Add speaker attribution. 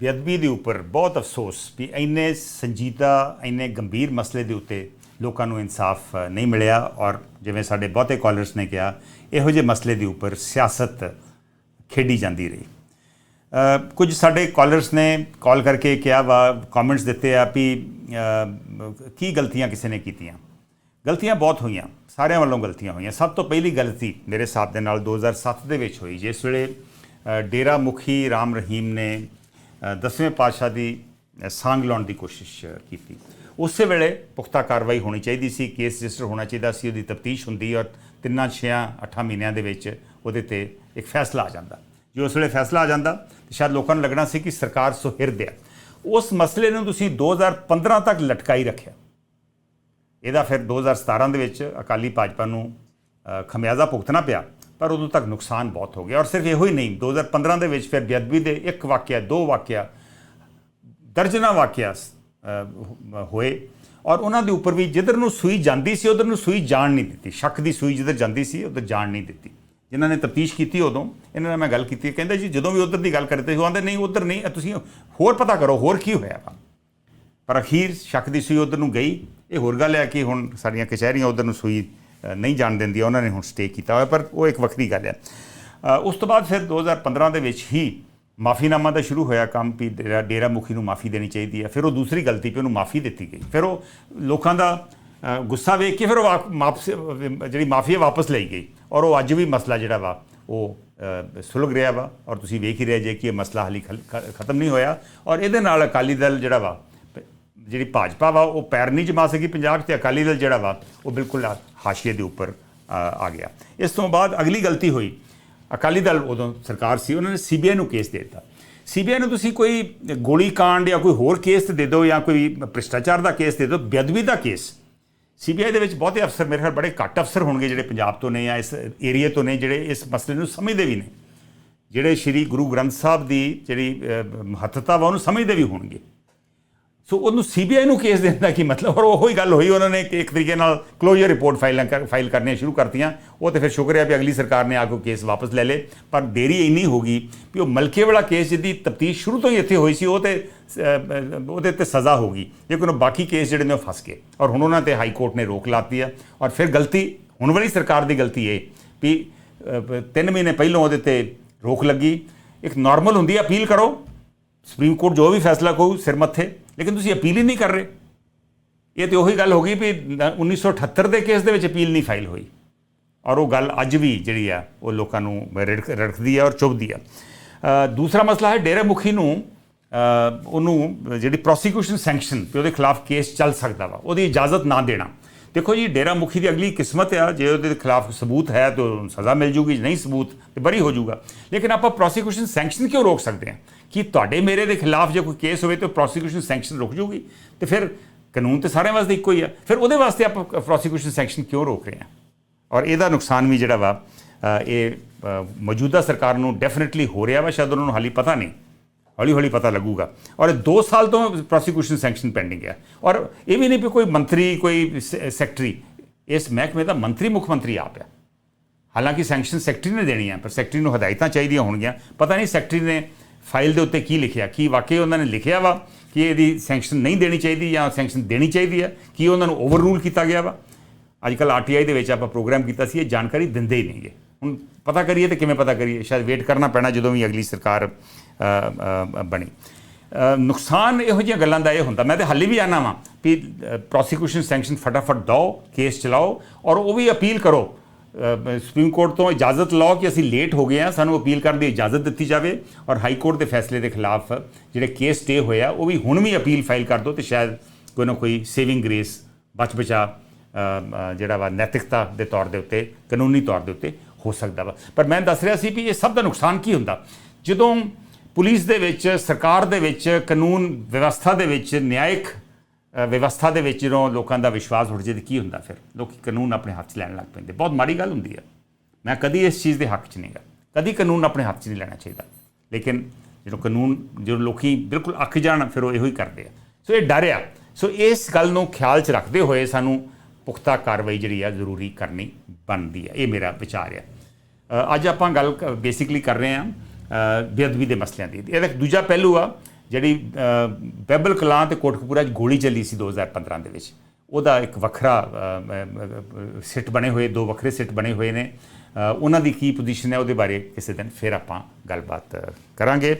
Speaker 1: ਬੇਅਦਬੀ ਦੇ ਉੱਪਰ ਬਹੁਤ ਅਫਸੋਸ ਵੀ ਇੰਨੇ ਸੰਜੀਦਾ, ਇੰਨੇ ਗੰਭੀਰ ਮਸਲੇ ਦੇ ਉੱਤੇ ਲੋਕਾਂ ਨੂੰ ਇਨਸਾਫ ਨਹੀਂ ਮਿਲਿਆ ਔਰ ਜਿਵੇਂ ਸਾਡੇ ਬਹੁਤੇ ਕਾਲਰਸ ਨੇ ਕਿਹਾ, ਇਹੋ ਜਿਹੇ ਮਸਲੇ ਦੇ ਉੱਪਰ ਸਿਆਸਤ ਖੇਡੀ ਜਾਂਦੀ ਰਹੀ। ਕੁਝ ਸਾਡੇ ਕਾਲਰਸ ਨੇ ਕਾਲ ਕਰਕੇ ਕਿਹਾ ਵਾ, ਕਮੈਂਟਸ ਦਿੱਤੇ ਆ ਵੀ ਕੀ ਗਲਤੀਆਂ ਕਿਸੇ ਨੇ ਕੀਤੀਆਂ? ਗਲਤੀਆਂ ਬਹੁਤ ਹੋਈਆਂ, ਸਾਰਿਆਂ ਵੱਲੋਂ ਗਲਤੀਆਂ ਹੋਈਆਂ। ਸਭ ਤੋਂ ਪਹਿਲੀ ਗਲਤੀ ਮੇਰੇ ਹਿਸਾਬ ਦੇ ਨਾਲ 2007 ਦੇ ਵਿੱਚ ਹੋਈ, ਜਿਸ ਵੇਲੇ ਡੇਰਾ ਮੁਖੀ ਰਾਮ ਰਹੀਮ ਨੇ ਦਸਵੇਂ ਪਾਤਸ਼ਾਹ ਦੀ ਅ, ਸਾਂਗ ਲਾਉਣ ਦੀ ਕੋਸ਼ਿਸ਼ ਕੀਤੀ। ਉਸੇ ਵੇਲੇ ਪੁਖਤਾ ਕਾਰਵਾਈ ਹੋਣੀ ਚਾਹੀਦੀ ਸੀ ਕੇਸ ਰਜਿਸਟਰ ਹੋਣਾ ਚਾਹੀਦਾ ਸੀ ਉਹਦੀ ਤਫਤੀਸ਼ ਹੁੰਦੀ ਔਰ ਤਿੰਨਾਂ ਛੇਆਂ ਅੱਠਾਂ ਮਹੀਨਿਆਂ ਦੇ ਵਿੱਚ ਉਹਦੇ ਤੇ ਇੱਕ ਫੈਸਲਾ ਆ ਜਾਂਦਾ। ਜੇ ਉਸ ਵੇਲੇ ਫੈਸਲਾ ਆ ਜਾਂਦਾ ਤਾਂ ਸ਼ਾਇਦ ਲੋਕਾਂ ਨੂੰ ਲੱਗਣਾ ਸੀ ਕਿ ਸਰਕਾਰ ਸੁਹਿਰਦ ਹੈ ਉਸ ਮਸਲੇ ਨੂੰ ਤੁਸੀਂ 2015 ਤੱਕ ਲਟਕਾਈ ਰੱਖਿਆ। ਇਹਦਾ ਫਿਰ 2017 ਦੇ ਵਿੱਚ ਅਕਾਲੀ ਭਾਜਪਾ ਨੂੰ ਖਮਿਆਜ਼ਾ ਭੁਗਤਣਾ ਪਿਆ। ਪਰ ਉਦੋਂ ਤੱਕ ਨੁਕਸਾਨ ਬਹੁਤ ਹੋ ਗਿਆ। ਔਰ ਸਿਰਫ ਇਹੋ ਹੀ ਨਹੀਂ 2015 ਦੇ ਵਿੱਚ ਫਿਰ ਬੇਅਦਬੀ ਦੇ ਇੱਕ ਵਾਕਿਆ, ਦੋ ਵਾਕਿਆ, ਦਰਜਨਾ ਵਾਕਿਆ ਹੋਏ। ਔਰ ਉਹਨਾਂ ਦੇ ਉੱਪਰ ਵੀ ਜਿੱਧਰ ਨੂੰ ਸੂਈ ਜਾਂਦੀ ਸੀ, ਉਧਰ ਨੂੰ ਸੂਈ ਜਾਣ ਨਹੀਂ ਦਿੱਤੀ। ਸ਼ੱਕ ਦੀ ਸੂਈ ਜਿੱਧਰ ਜਾਂਦੀ ਸੀ, ਉਧਰ ਜਾਣ ਨਹੀਂ ਦਿੱਤੀ। ਜਿਨ੍ਹਾਂ ਨੇ ਤਫਤੀਸ਼ ਕੀਤੀ ਉਦੋਂ, ਇਹਨਾਂ ਨਾਲ ਮੈਂ ਗੱਲ ਕੀਤੀ ਕਹਿੰਦੇ ਜੀ, ਜਦੋਂ ਵੀ ਉਧਰ ਦੀ ਗੱਲ ਕਰਦੇ ਹੋ ਆਂਦੇ, ਨਹੀਂ, ਉਧਰ ਨਹੀਂ ਤੁਸੀਂ ਹੋਰ ਪਤਾ ਕਰੋ, ਹੋਰ ਕੀ ਹੋਇਆ ਵਾ? ਪਰ ਅਖੀਰ ਸ਼ੱਕ ਦੀ ਸੂਈ ਉਧਰ ਨੂੰ ਗਈ। ਇਹ ਹੋਰ ਗੱਲ ਹੈ ਕਿ ਹੁਣ ਸਾਡੀਆਂ ਕਚਹਿਰੀਆਂ ਉਧਰ ਨੂੰ ਸੂਈ ਨਹੀਂ ਜਾਣ ਦਿੰਦੀ ਉਹਨਾਂ ਨੇ ਹੁਣ ਸਟੇ ਕੀਤਾ ਹੋਇਆ ਪਰ ਉਹ ਇੱਕ ਵੱਖਰੀ ਗੱਲ ਹੈ। ਉਸ ਤੋਂ ਬਾਅਦ ਫਿਰ 2015 ਦੇ ਵਿੱਚ ਹੀ ਮਾਫੀਨਾਮਾ ਦਾ ਸ਼ੁਰੂ ਹੋਇਆ ਕੰਮ ਵੀ ਡੇਰਾ ਡੇਰਾ ਮੁਖੀ ਨੂੰ ਮਾਫੀ ਦੇਣੀ ਚਾਹੀਦੀ ਹੈ। ਫਿਰ ਉਹ ਦੂਸਰੀ ਗਲਤੀ 'ਤੇ ਉਹਨੂੰ ਮਾਫੀ ਦਿੱਤੀ ਗਈ। ਫਿਰ ਉਹ ਲੋਕਾਂ ਦਾ ਗੁੱਸਾ ਵੇਖ ਕੇ ਫਿਰ ਉਹ ਵਾ- ਵਾਪਸ ਜਿਹੜੀ ਮਾਫੀ ਹੈ ਵਾਪਸ ਲਈ ਗਈ। ਔਰ ਉਹ ਅੱਜ ਵੀ ਮਸਲਾ ਜਿਹੜਾ ਵਾ ਉਹ ਅ, ਰਿਹਾ ਵਾ। ਔਰ ਤੁਸੀਂ ਵੇਖ ਹੀ ਰਹੇ ਜੇ ਕਿ ਇਹ ਮਸਲਾ ਹਾਲੀ ਖਲ- ਖ- ਖਤਮ ਨਹੀਂ ਹੋਇਆ। ਔਰ ਇਹਦੇ ਨਾਲ ਅਕਾਲੀ ਦਲ ਜਿਹੜਾ ਵਾ ਜਿਹੜੀ ਭਾਜਪਾ ਵਾ, ਉਹ ਪੈਰ ਨਹੀਂ ਜਮਾ ਸਕੀ। ਪੰਜਾਬ 'ਚ ਤੇ ਅਕਾਲੀ ਦਲ ਜਿਹੜਾ ਵਾ, ਉਹ ਬਿਲਕੁਲ ਹਾਸ਼ੀਏ ਦੇ ਉੱਪਰ ਆ ਗਿਆ। ਇਸ ਤੋਂ ਬਾਅਦ ਅਗਲੀ ਗਲਤੀ ਹੋਈ। ਅਕਾਲੀ ਦਲ ਉਦੋਂ ਸਰਕਾਰ ਸੀ, ਉਹਨਾਂ ਨੇ ਸੀਬੀਆਈ ਨੂੰ ਕੇਸ ਦੇ ਦਿੱਤਾ। ਸੀਬੀਆਈ ਨੂੰ ਤੁਸੀਂ ਕੋਈ ਗੋਲੀ ਕਾਂਡ ਜਾਂ ਕੋਈ ਹੋਰ ਕੇਸ ਦੇ ਦਿਓ ਜਾਂ ਕੋਈ ਭ੍ਰਿਸ਼ਟਾਚਾਰ ਦਾ ਕੇਸ ਦੇ ਦਿਓ, ਬੇਅਦਬੀ ਦਾ ਕੇਸ। ਸੀਬੀਆਈ ਦੇ ਵਿੱਚ ਬਹੁਤੇ ਅਫਸਰ, ਮੇਰੇ ਖਿਆਲ ਬੜੇ ਘੱਟ ਅਫਸਰ ਹੋਣਗੇ ਜਿਹੜੇ ਪੰਜਾਬ ਤੋਂ ਨੇ ਜਾਂ ਇਸ ਏਰੀਏ ਤੋਂ ਨੇ, ਜਿਹੜੇ ਇਸ ਮਸਲੇ ਨੂੰ ਸਮਝਦੇ ਵੀ ਨੇ। ਜਿਹੜੇ ਸ੍ਰੀ ਗੁਰੂ ਗ੍ਰੰਥ ਸਾਹਿਬ ਦੀ ਜਿਹੜੀ ਮਹੱਤਤਾ ਵਾ, ਉਹਨੂੰ ਸਮਝਦੇ ਵੀ ਹੋਣਗੇ। ਸੋ ਉਹਨੂੰ ਸੀਬੀਆਈ ਨੂੰ ਕੇਸ ਦੇਣ ਦਾ ਕੀ ਮਤਲਬ? ਔਰ ਉਹੀ ਗੱਲ ਹੋਈ ਉਹਨਾਂ ਨੇ ਇੱਕ ਤਰੀਕੇ ਨਾਲ ਕਲੋਜ਼ਰ ਰਿਪੋਰਟ ਫਾਈਲ ਫਾਈਲ ਕਰਨੀਆਂ ਸ਼ੁਰੂ ਕਰਤੀਆਂ। ਉਹ ਤੇ ਫਿਰ ਸ਼ੁਕਰ ਹੈ ਵੀ ਅਗਲੀ ਸਰਕਾਰ ਨੇ ਆ ਕੇ ਕੇਸ ਵਾਪਸ ਲੈ ਲੇ ਪਰ ਦੇਰੀ ਇੰਨੀ ਹੋ ਗਈ ਵੀ ਉਹ ਮਲਕੇ ਵਾਲਾ ਕੇਸ ਜਿਹਦੀ ਤਫਤੀਸ਼ ਸ਼ੁਰੂ ਤੋਂ ਹੀ ਇੱਥੇ ਹੋਈ ਸੀ, ਉਹ ਤੇ ਉਹਦੇ ਤੇ ਸਜ਼ਾ ਹੋ ਗਈ। ਲੇਕਿਨ ਉਹ ਬਾਕੀ ਕੇਸ ਜਿਹੜੇ ਨੇ ਉਹ ਫਸ ਗਏ। ਔਰ ਹੁਣ ਉਹਨਾਂ ਤੇ ਹਾਈ ਕੋਰਟ ਨੇ ਰੋਕ ਲਾਤੀ ਆ। ਔਰ ਫਿਰ ਗਲਤੀ, ਹੁਣ ਵਾਲੀ ਸਰਕਾਰ ਦੀ ਗਲਤੀ ਇਹ ਵੀ 3 ਮਹੀਨੇ ਪਹਿਲਾਂ ਉਹਦੇ ਤੇ ਰੋਕ ਲੱਗੀ। ਇੱਕ ਨਾਰਮਲ ਹੁੰਦੀ ਹੈ ਅਪੀਲ ਕਰੋ। ਸੁਪਰੀਮ ਕੋਰਟ ਜੋ ਵੀ ਫੈਸਲਾ ਕਹੂ, ਸਿਰ ਮੱਥੇ। ਲੇਕਿਨ ਤੁਸੀਂ ਅਪੀਲ ਹੀ ਨਹੀਂ ਕਰ ਰਹੇ। ਇਹ ਤੇ ਉਹੀ ਗੱਲ ਹੋ ਗਈ ਵੀ ਨ- 1978 ਦੇ ਕੇਸ ਦੇ ਵਿੱਚ ਅਪੀਲ ਨਹੀਂ ਫਾਈਲ ਹੋਈ। ਔਰ ਉਹ ਗੱਲ ਅੱਜ ਵੀ ਜਿਹੜੀ ਆ, ਉਹ ਲੋਕਾਂ ਨੂੰ ਰੜਕ- ਰੜਕਦੀ ਆ ਔਰ ਚੁਭਦੀ ਆ। ਦੂਸਰਾ ਮਸਲਾ ਹੈ ਡੇਰਾ ਮੁਖੀ ਨੂੰ ਉਹਨੂੰ ਜਿਹੜੀ ਪ੍ਰੋਸੀਕਿਊਸ਼ਨ ਸੈਂਕਸ਼ਨ ਤੇ ਉਹਦੇ ਖਿਲਾਫ ਕੇਸ ਚੱਲ ਸਕਦਾ ਵਾ, ਉਹਦੀ ਇਜਾਜ਼ਤ ਨਾ ਦੇਣਾ। ਦੇਖੋ ਜੀ, ਡੇਰਾ ਮੁਖੀ ਦੀ ਅਗਲੀ ਕਿਸਮਤ ਆ, ਜੇ ਉਹਦੇ ਖਿਲਾਫ ਸਬੂਤ ਹੈ ਤਾਂ ਉਹਨੂੰ ਸਜ਼ਾ ਮਿਲ ਜੂਗੀ ਨਹੀਂ ਸਬੂਤ ਤੇ ਬਰੀ ਹੋ ਜਾਊਗਾ ਲੇਕਿਨ ਆਪਾਂ ਪ੍ਰੋਸੀਕਿਊਸ਼ਨ ਸੈਂਕਸ਼ਨ ਕਿਉਂ ਰੋਕ ਸਕਦੇ ਹਾਂ? ਕਿ ਤੁਹਾਡੇ ਮੇਰੇ ਦੇ ਖਿਲਾਫ ਜੇ ਕੋਈ ਕੇਸ ਹੋਵੇ ਤਾਂ ਪ੍ਰੋਸੀਕਿਊਸ਼ਨ ਸੈਂਕਸ਼ਨ ਰੁਕ ਜੂਗੀ? ਤੇ ਫਿਰ ਕਾਨੂੰਨ ਤੇ ਸਾਰਿਆਂ ਵਾਸਤੇ ਇੱਕੋ ਹੀ ਆ। ਫਿਰ ਉਹਦੇ ਵਾਸਤੇ ਆਪਾਂ ਪ੍ਰੋਸੀਕਿਊਸ਼ਨ ਸੈਂਕਸ਼ਨ ਕਿਉਂ ਰੋਕ ਰਹੇ ਹਾਂ? ਔਰ ਇਹਦਾ ਨੁਕਸਾਨ ਵੀ ਜਿਹੜਾ ਵਾ ਇਹ ਮੌਜੂਦਾ ਸਰਕਾਰ ਨੂੰ ਡੈਫੀਨਿਟਲੀ ਹੋ ਰਿਹਾ ਵਾ, ਸ਼ਾਇਦ ਉਹਨਾਂ ਨੂੰ ਹਾਲੀ ਪਤਾ ਨਹੀਂ। ਹੌਲੀ ਹੌਲੀ ਪਤਾ ਲੱਗੂਗਾ। ਔਰ ਇਹ 2 ਸਾਲ ਤੋਂ ਪ੍ਰੋਸੀਕਿਊਸ਼ਨ ਸੈਂਕਸ਼ਨ ਪੈਂਡਿੰਗ ਹੈ। ਔਰ ਇਹ ਵੀ ਨਹੀਂ ਵੀ ਕੋਈ ਮੰਤਰੀ, ਕੋਈ ਸ- ਸੈਕਟਰੀ ਇਸ ਮਹਿਕਮੇ ਦਾ ਮੰਤਰੀ, ਮੁੱਖ ਮੰਤਰੀ ਆਪ ਹੈ। ਹਾਲਾਂਕਿ ਸੈਂਕਸ਼ਨ ਸੈਕਟਰੀ ਨੇ ਦੇਣੀ ਹੈ, ਪਰ ਸੈਕਟਰੀ ਨੂੰ ਹਦਾਇਤਾਂ ਚਾਹੀਦੀਆਂ ਹੋਣਗੀਆਂ। ਪਤਾ ਨਹੀਂ ਸੈਕਟਰੀ ਨੇ ਫਾਈਲ ਦੇ ਉੱਤੇ ਕੀ ਲਿਖਿਆ, ਕੀ ਵਾਕਈ ਉਹਨਾਂ ਨੇ ਲਿਖਿਆ ਵਾ ਕਿ ਇਹਦੀ ਸੈਂਕਸ਼ਨ ਨਹੀਂ ਦੇਣੀ ਚਾਹੀਦੀ ਜਾਂ ਸੈਂਕਸ਼ਨ ਦੇਣੀ ਚਾਹੀਦੀ ਹੈ, ਕੀ ਉਹਨਾਂ ਨੂੰ ਓਵਰ ਰੂਲ ਕੀਤਾ ਗਿਆ ਵਾ। ਅੱਜ ਕੱਲ ਆਰਟੀਆਈ ਦੇ ਵਿੱਚ ਆਪਾਂ ਪ੍ਰੋਗਰਾਮ ਕੀਤਾ ਸੀ, ਇਹ ਜਾਣਕਾਰੀ ਦਿੰਦੇ ਹੀ ਨਹੀਂਗੇ। ਹੁਣ ਪਤਾ ਕਰੀਏ ਤੇ ਕਿਵੇਂ ਪਤਾ ਕਰੀਏ? ਸ਼ਾਇਦ ਵੇਟ ਕਰਨਾ ਪੈਣਾ ਜਦੋਂ ਵੀ ਅਗਲੀ ਸਰਕਾਰ ਬਣੀ। ਨੁਕਸਾਨ ਇਹੋ ਜਿਹੀਆਂ ਗੱਲਾਂ ਦਾ ਇਹ ਹੁੰਦਾ। ਮੈਂ ਤੇ ਹਾਲੇ ਵੀ ਆਨਾ ਵਾਂ ਵੀ ਪ੍ਰੋਸੀਕਿਊਸ਼ਨ ਸੈਂਕਸ਼ਨ ਫਟਾਫਟ ਦਿਓ ਕੇਸ ਚਲਾਓ ਔਰ ਉਹ ਵੀ ਅਪੀਲ ਕਰੋ। ਸੁਪਰੀਮ ਕੋਰਟ ਤੋਂ ਇਜਾਜ਼ਤ ਲਓ ਕਿ ਅਸੀਂ ਲੇਟ ਹੋ ਗਏ ਹਾਂ ਸਾਨੂੰ ਅਪੀਲ ਕਰਨ ਦੀ ਇਜਾਜ਼ਤ ਦਿੱਤੀ ਜਾਵੇ ਔਰ ਹਾਈ ਕੋਰਟ ਦੇ ਫੈਸਲੇ ਦੇ ਖਿਲਾਫ ਜਿਹੜੇ ਕੇਸ ਸਟੇ ਹੋਇਆ ਉਹ ਵੀ ਹੁਣ ਵੀ ਅਪੀਲ ਫਾਈਲ ਕਰ ਦਿਓ ਤੇ ਸ਼ਾਇਦ ਕੋਈ ਨਾ ਕੋਈ ਸੇਵਿੰਗ ਗ੍ਰੇਸ ਬਚ ਬਚਾ ਜਿਹੜਾ ਵਾ ਨੈਤਿਕਤਾ ਦੇ ਤੌਰ ਦੇ ਉੱਤੇ, ਕਾਨੂੰਨੀ ਤੌਰ ਦੇ ਉੱਤੇ ਹੋ ਸਕਦਾ ਵਾ। ਪਰ ਮੈਂ ਦੱਸ ਰਿਹਾ ਸੀ ਵੀ ਇਹ ਸਭ ਦਾ ਨੁਕਸਾਨ ਕੀ ਹੁੰਦਾ? ਜਦੋਂ ਪੁਲਿਸ ਦੇ ਵਿੱਚ, ਸਰਕਾਰ ਦੇ ਵਿੱਚ, ਕਾਨੂੰਨ ਵਿਵਸਥਾ ਦੇ ਵਿੱਚ, ਨਿਆਇਕ ਵਿਵਸਥਾ ਦੇ ਵਿੱਚ ਜਦੋਂ ਲੋਕਾਂ ਦਾ ਵਿਸ਼ਵਾਸ ਉੱਠ ਜੇ ਤੇ ਕੀ ਹੁੰਦਾ ਫਿਰ? ਲੋਕੀ ਕਾਨੂੰਨ ਆਪਣੇ ਹੱਥ 'ਚ ਲੈਣ ਲੱਗ ਪੈਂਦੇ। ਬਹੁਤ ਮਾੜੀ ਗੱਲ ਹੁੰਦੀ ਹੈ ਮੈਂ ਕਦੀ ਇਸ ਚੀਜ਼ ਦੇ ਹੱਕ 'ਚ ਨਹੀਂਗਾ ਕਦੀ ਕਾਨੂੰਨ ਆਪਣੇ ਹੱਥ 'ਚ ਨਹੀਂ ਲੈਣਾ ਚਾਹੀਦਾ। ਲੇਕਿਨ ਜਦੋਂ ਕਾਨੂੰਨ, ਜਦੋਂ ਲੋਕੀ ਬਿਲਕੁਲ ਅੱਖ ਜਾਣ, ਫਿਰ ਉਹ ਇਹੋ ਹੀ ਕਰਦੇ ਆ। ਸੋ ਇਹ ਡਰ ਆ। ਸੋ ਇਸ ਗੱਲ ਨੂੰ ਖਿਆਲ 'ਚ ਰੱਖਦੇ ਹੋਏ ਸਾਨੂੰ ਪੁਖਤਾ ਕਾਰਵਾਈ ਜਿਹੜੀ ਆ ਜ਼ਰੂਰੀ ਕਰਨੀ ਬਣਦੀ ਆ। ਇਹ ਮੇਰਾ ਵਿਚਾਰ ਆ। ਅੱਜ ਆਪਾਂ ਗੱਲ ਬੇਸਿਕਲੀ ਕਰ ਰਹੇ ਹਾਂ ਬੇਅਦਬੀ ਦੇ ਮਸਲਿਆਂ ਦੀ। ਇਹਦਾ ਦੂਜਾ ਪਹਿਲੂ ਆ ਜਿਹੜੀ ਅ, ਬੈਬਲ ਕਲਾਂ ਤੇ ਕੋਟਕਪੂਰਾ 'ਚ ਗੋਲੀ ਚੱਲੀ ਸੀ 2015 ਦੇ ਵਿੱਚ। ਉਹਦਾ ਇੱਕ ਵੱਖਰਾ ਸਿੱਟ ਬਣੇ ਹੋਏ ਦੋ ਵੱਖਰੇ ਸਿੱਟ ਬਣੇ ਹੋਏ ਨੇ। ਉਹਨਾਂ ਦੀ ਕੀ ਪੋਜੀਸ਼ਨ ਹੈ ਉਹਦੇ ਬਾਰੇ ਕਿਸੇ ਦਿਨ ਫਿਰ ਆਪਾਂ ਗੱਲਬਾਤ ਕਰਾਂਗੇ।